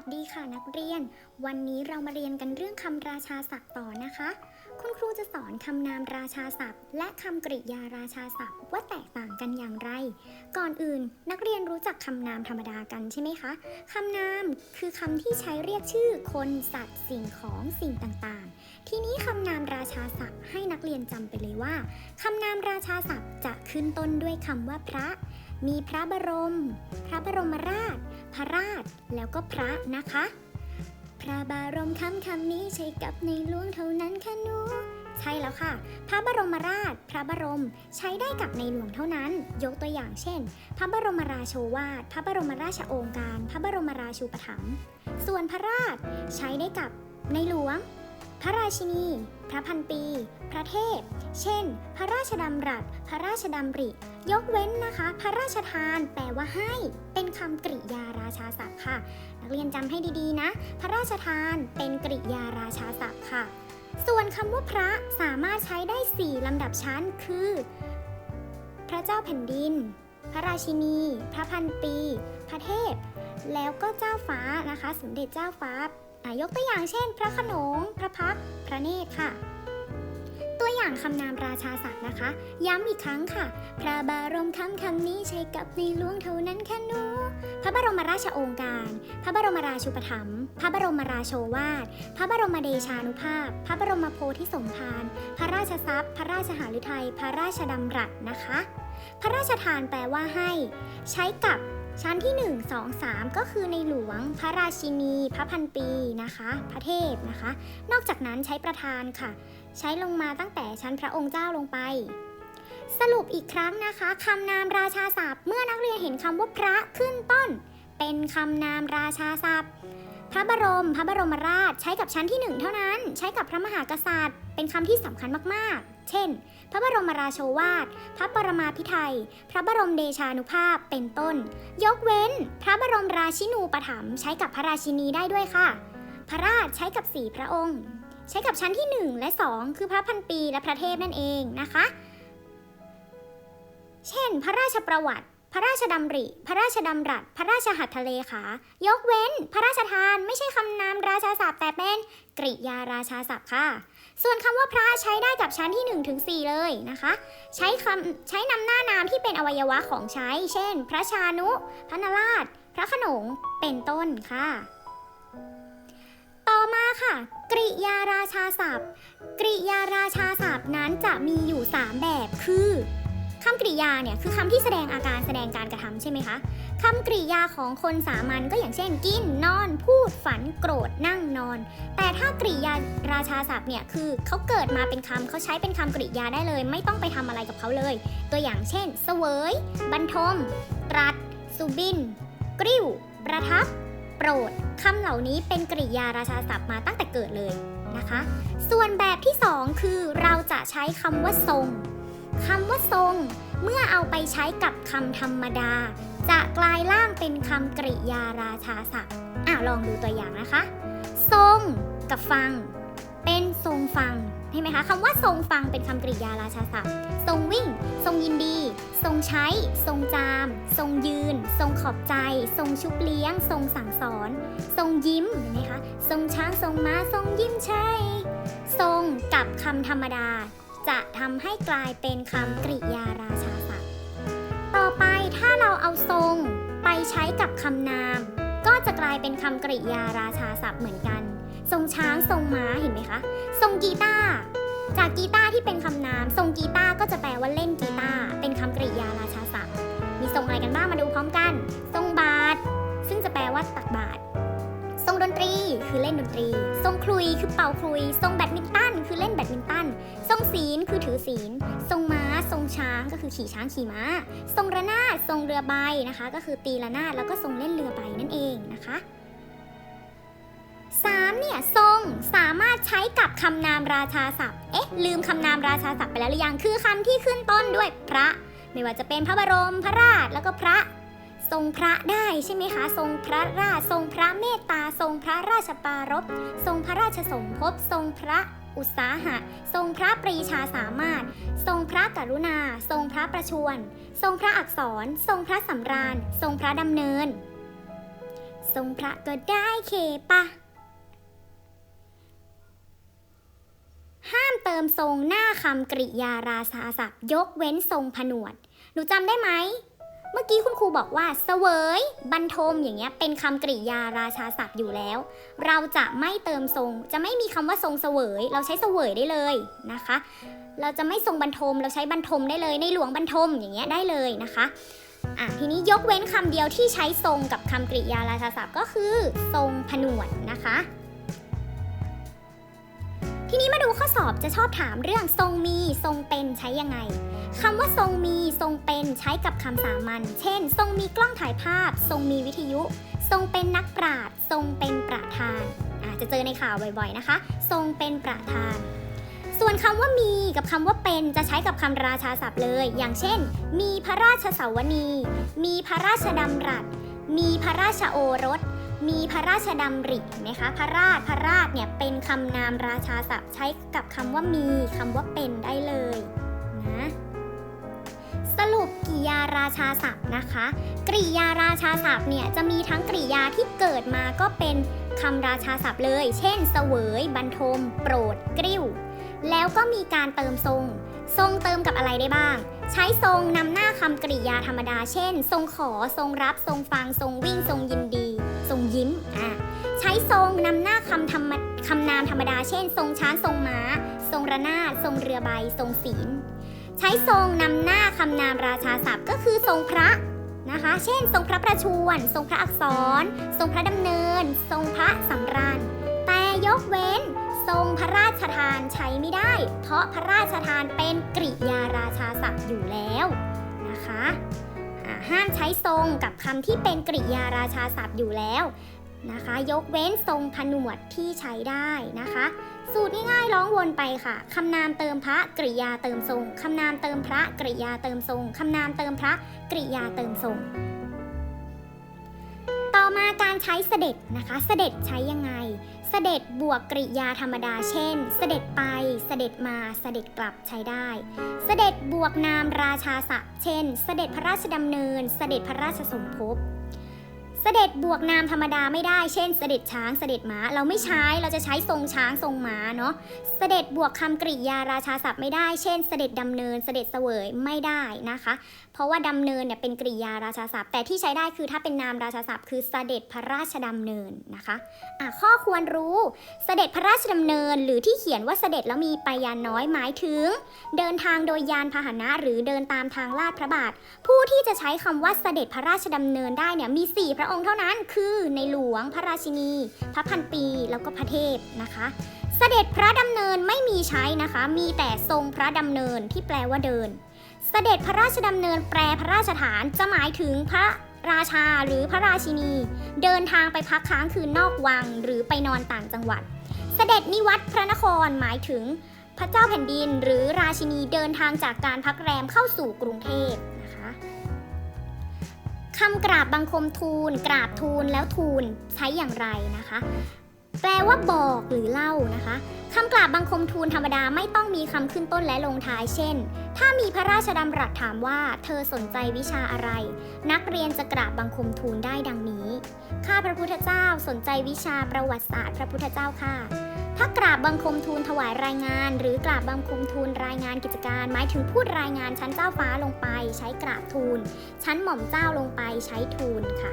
สดีค่ะนักเรียน วันนี้เรามาเรียนกันเรื่องคำราชาศัพท์ต่อนะคะ คุณครูจะสอนคำนามราชาศัพท์ และคำกริยาราชาศัพท์ ว่าแตกต่างกันอย่างไร ก่อนอื่น นักเรียนรู้จักคำนามธรรมดากันใช่ไหมคะคำนามคือคำที่ใช้เรียกชื่อคนสัตว์สิ่งของสิ่งต่างๆ ทีนี้คำนามราชาศัพท์ให้นักเรียนจำไปเลยว่าคำนามราชาศัพท์จะขึ้นต้นด้วยคำว่าพระ มีพระบรม พระบรมราช พระราช แล้วก็พระนะคะ พระบรมคำคำนี้ใช้กับในหลวงเท่านั้นค่ะหนูใช่แล้วค่ะ พระบรมราช พระบรม ใช้ได้กับในหลวงเท่านั้น ยกตัวอย่างเช่น พระบรมราโชวาท พระบรมราชโองการ พระบรมราชูปถัมภ์ ส่วนพระราชใช้ได้กับในหลวง พระราชินี พระพันปี พระเทพ เช่น พระราชดำรัส พระราชดำริ ยกเว้นนะคะ พระราชทานแปลว่าให้ เป็นคำกริยาราชาศัพท์ค่ะ นักเรียนจำให้ดีๆนะ พระราชทานเป็นกริยาราชาศัพท์ค่ะ ส่วนคำว่าพระสามารถใช้ได้ 4 ลำดับชั้นคือ พระเจ้าแผ่นดิน พระราชินี พระพันปี พระเทพ แล้วก็เจ้าฟ้านะคะ สมเด็จเจ้าฟ้าอะยกตัวอย่างเช่น พระขนง พระพัก พระเนตรค่ะ อย่างคำนามราชาศัพท์นะคะ ย้ำอีกครั้งค่ะ พระบารมคำคำนี้ใช้กับในหลวงเท่านั้นค่ะนูพระบรมราชโองการ พระบรมราชูปถัมภ์พระบรมราโชวาท พระบรมเดชานุภาพ พระบรมโพธิสมภาร พระราชทรัพย์ พระราชหฤทัย พระราชดำรัสนะคะ พระราชทานแปลว่าให้ ใช้กับ ชั้นที่ 1 2 3 ก็คือในหลวง พระราชินี พระพันปีนะคะ พระเทพนะคะ นอกจากนั้นใช้ประธานค่ะ ใช้ลงมาตั้งแต่ชั้นพระองค์เจ้าลงไป สรุปอีกครั้งนะคะคำนามราชาศัพท์ เมื่อนักเรียนเห็นคำว่าพระขึ้นต้น เป็นคำนามราชาศัพท์ พระบรม พระบรมราชใช้กับชั้นที่หนึ่งเท่านั้น ใช้กับพระมหากษัตริย์ เป็นคำที่สำคัญมากๆ เช่น พระบรมราโชวาท พระปรมาภิไธยพระบรมเดชานุภาพ เป็นต้น ยกเว้น พระบรมราชินูปถัมภ์ใช้กับพระราชินีได้ด้วยค่ะ พระราชใช้กับสี่พระองค์ ใช้กับชั้นที่ 1 และ 2 คือพระพันปีและพระเทพนั่นเองนะคะ เช่น พระราชประวัติ พระราชดำริ พระราชดำรัส พระราชหัตถเลขา ยกเว้น พระราชทาน ไม่ใช่คำนามราชาศัพท์แต่เป็นกริยาราชาศัพท์ค่ะ ส่วนคำว่าพระใช้ได้กับชั้นที่1ถึง4เลยนะคะ ใช้คำใช้นำหน้านามที่เป็นอวัยวะของใช้ เช่น พระชานุ พระนราช พระขนง เป็นต้นค่ะ ต่อมาค่ะ กริยาราชาศัพท์ กริยาราชาศัพท์นั้นจะมีอยู่ 3 แบบคือ คำกริยาเนี่ยคือคำที่แสดงอาการแสดงการกระทำใช่ไหมคะคำกริยาของคนสามัญก็อย่างเช่น กิน นอน พูด ฝัน โกรธ นั่งนอน แต่ถ้ากริยาราชาศัพท์เนี่ยคือเขาเกิดมาเป็นคำเขาใช้เป็นคำกริยาได้เลย ไม่ต้องไปทำอะไรกับเขาเลย ตัวอย่างเช่น เสวย บรรทม ตรัส สุบิน กริ้ว ประทับ โปรดคำเหล่านี้เป็นกริยาราชาศัพท์มาตั้งแต่เกิดเลยนะคะ ส่วนแบบที่สองคือเราจะใช้คำว่าทรง คำว่าทรง เมื่อเอาไปใช้กับคำธรรมดา จะกลายร่างเป็นคำกริยาราชาศัพท์อะลองดูตัวอย่างนะคะ ทรงกับฟัง เป็นทรงฟังเห็นไหมคะคำว่าทรงฟังเป็นคำกริยาราชาศัพท์ ทรงวิ่ง ทรงยินดี ทรงใช้ ทรงจาม ทรงยืน ทรงขอบใจ ทรงชุบเลี้ยง ทรงสั่งสอน ทรงยิ้มเห็นไหมคะ ทรงช้าง ทรงม้า ทรงยิ้มใช่ ทรงกับคำธรรมดา จะทำให้กลายเป็นคำกริยาราชาศัพท์ ต่อไปถ้าเราเอาทรง ไปใช้กับคำนาม ก็จะกลายเป็นคำกริยาราชาศัพท์เหมือนกัน ทรงช้างทรงม้าเห็นไหมคะ ทรงกีตาร์จากกีตาร์ที่เป็นคำนาม ทรงกีตาร์ก็จะแปลว่าเล่นกีตาร์เป็นคำกริยาราชาศัพท์ มีทรงอะไรกันบ้างมาดูพร้อมกัน ทรงบาท ซึ่งจะแปลว่าตักบาตรทรงดนตรี คือเล่นดนตรี ทรงคลุยคือเป่าคลุย ทรงแบดมินตันคือเล่นแบดมินตัน ทรงศีลคือถือศีล ทรงม้า ทรงช้างก็คือขี่ช้างขี่ม้า ทรงระนาด ทรงเรือใบนะคะ ก็คือตีระนาดแล้วก็ทรงเล่นเรือใบนั่นเองนะคะสามเนี่ยทรงสามารถใช้กับคำนามราชาศัพท์ เอ๊ะ ลืมคำนามราชาศัพท์ไปแล้วหรือยัง คือคำที่ขึ้นต้นด้วยพระ ไม่ว่าจะเป็นพระบรม พระราช แล้วก็พระ ทรงพระได้ใช่ไหมคะ ทรงพระราชทรงพระเมตตา ทรงพระราชปารภทรงพระราชสมภพทรงพระอุตสาหะ ทรงพระปรีชาสามารถ ทรงพระกรุณา ทรงพระประชวรทรงพระอักษร ทรงพระสำราญ ทรงพระดำเนิน ทรงพระก็ได้เคปะห้ามเติมทรงหน้าคำกริยาราชาศัพท์ ยกเว้นทรงผนวด หนูจำได้ไหม เมื่อกี้คุณครูบอกว่าเสวย บรรทมอย่างเงี้ยเป็นคำกริยาราชาศัพท์อยู่แล้ว เราจะไม่เติมทรง จะไม่มีคำว่าทรงเสวย เราใช้เสวยได้เลยนะคะ เราจะไม่ทรงบรรทม เราใช้บรรทมได้เลยในหลวงบรรทมอย่างเงี้ยได้เลยนะคะอะทีนี้ยกเว้นคำเดียวที่ใช้ทรงกับคำกริยาราชาศัพท์ก็คือ ทรงผนวดนะคะ ทีนี้มาดูข้อสอบจะชอบถามเรื่องทรงมีทรงเป็นใช้ยังไงคำว่าทรงมีทรงเป็นใช้กับคำสามัญเช่น ทรงมีกล้องถ่ายภาพ ทรงมีวิทยุ ทรงเป็นนักปราชญ์ทรงเป็นประธานอาจจะเจอในข่าวบ่อยๆนะคะ ทรงเป็นประธาน ส่วนคำว่ามีกับคำว่าเป็นจะใช้กับคำราชาศัพท์เลย อย่างเช่น มีพระราชสาวนี มีพระราชดำรัส มีพระราชโอรส มีพระราชดำรินไหมคะ พระราชพระราชเนี่ยเป็นคำนามราชาศัพท์ใช้กับคำว่ามีคำว่าเป็นได้เลยนะสรุปกริยาราชาศัพท์นะคะ กริยาราชาศัพท์เนี่ยจะมีทั้งกริยาที่เกิดมาก็เป็นคำราชาศัพท์เลย เช่น เสวย บรรทม โปรด กริ้ว แล้วก็มีการเติมทรง ทรงเติมกับอะไรได้บ้าง ใช้ทรงนำหน้าคำกริยาธรรมดา เช่น ทรงขอ ทรงรับ ทรงฟัง ทรงวิ่ง ทรงยินดี ทรงยิ้มอะใช้ทรงนำหน้าคำธรรมคำนามธรรมดา เช่น ทรงช้างทรงม้า ทรงระนาดทรงเรือใบ ทรงศีล ใช้ทรงนำหน้าคำนามราชาศัพท์ก็คือทรงพระนะคะ เช่น ทรงพระประชวรทรงพระอักษร ทรงพระดำเนิน ทรงพระสำราญแต่ยกเว้น ทรงพระราชทานใช้ไม่ได้ เพราะพระราชทานเป็นกริยาราชาศัพท์อยู่แล้วนะคะ ห้ามใช้ทรงกับคำที่เป็นกริยาราชาศัพท์อยู่แล้วนะคะ ยกเว้นทรงผนวดที่ใช้ได้นะคะ สูตรง่ายๆร้องวนไปค่ะคำนามเติมพระกริยาเติมทรงคำนามเติมพระกริยาเติมทรงคำนามเติมพระกริยาเติมทรง ต่อมาการใช้เสด็จนะคะ เสด็จใช้ยังไง เสด็จบวกกริยาธรรมดาเช่น เสด็จไป เสด็จมาเสด็จกลับใช้ได้ เสด็จบวกนามราชาศัพท์เช่น เสด็จพระราชดำเนิน เสด็จพระราชสมภพเสด็จบวกนามธรรมดาไม่ได้ เช่น เสด็จช้างเสด็จม้า เราไม่ใช้ เราจะใช้ทรงช้างทรงม้าเนาะ เสด็จบวกคำกริยาราชาศัพท์ไม่ได้ เช่น เสด็จดำเนิน เสด็จเสวยไม่ได้นะคะเพราะว่าดำเนินเนี่ยเป็นกริยาราชาศัพท์ แต่ที่ใช้ได้คือถ้าเป็นนามราชาศัพท์คือเสด็จพระราชดำเนินนะคะอะข้อควรรู้เสด็จพระราชดำเนิน หรือที่เขียนว่าเสด็จแล้วมีไปยานน้อยหมายถึง เดินทางโดยยานพาหนะหรือเดินตามทางลาดพระบาท ผู้ที่จะใช้คำว่าเสด็จพระราชดำเนินได้เนี่ยมี 4 พระองค์เท่านั้น คือในหลวงพระราชินี พระพันปีแล้วก็พระเทพนะคะเสด็จพระดำเนินไม่มีใช้นะคะ มีแต่ทรงพระดำเนินที่แปลว่าเดิน เสด็จพระราชดำเนินแปลพระราชฐานจะหมายถึงพระราชาหรือพระราชินี เดินทางไปพักค้างคืนนอกวังหรือไปนอนต่างจังหวัด เสด็จนิวัตรพระนครหมายถึงพระเจ้าแผ่นดิน หรือราชินีเดินทางจากการพักแรมเข้าสู่กรุงเทพนะคะคำกราบบังคมทูล กราบทูลแล้วทูลใช้อย่างไรนะคะ แปลว่าบอกหรือเล่านะคะคำกราบบังคมทูลธรรมดาไม่ต้องมีคำขึ้นต้นและลงท้าย เช่น ถ้ามีพระราชดำรัสถามว่า เธอสนใจวิชาอะไร นักเรียนจะกราบบังคมทูลได้ดังนี้ ข้าพระพุทธเจ้าสนใจวิชาประวัติศาสตร์พระพุทธเจ้าค่ะ ถ้ากราบบังคมทูลถวายรายงาน หรือกราบบังคมทูลรายงานกิจการ หมายถึงพูดรายงานชั้นเจ้าฟ้าลงไป ใช้กราบทูล ชั้นหม่อมเจ้าลงไปใช้ทูลค่ะ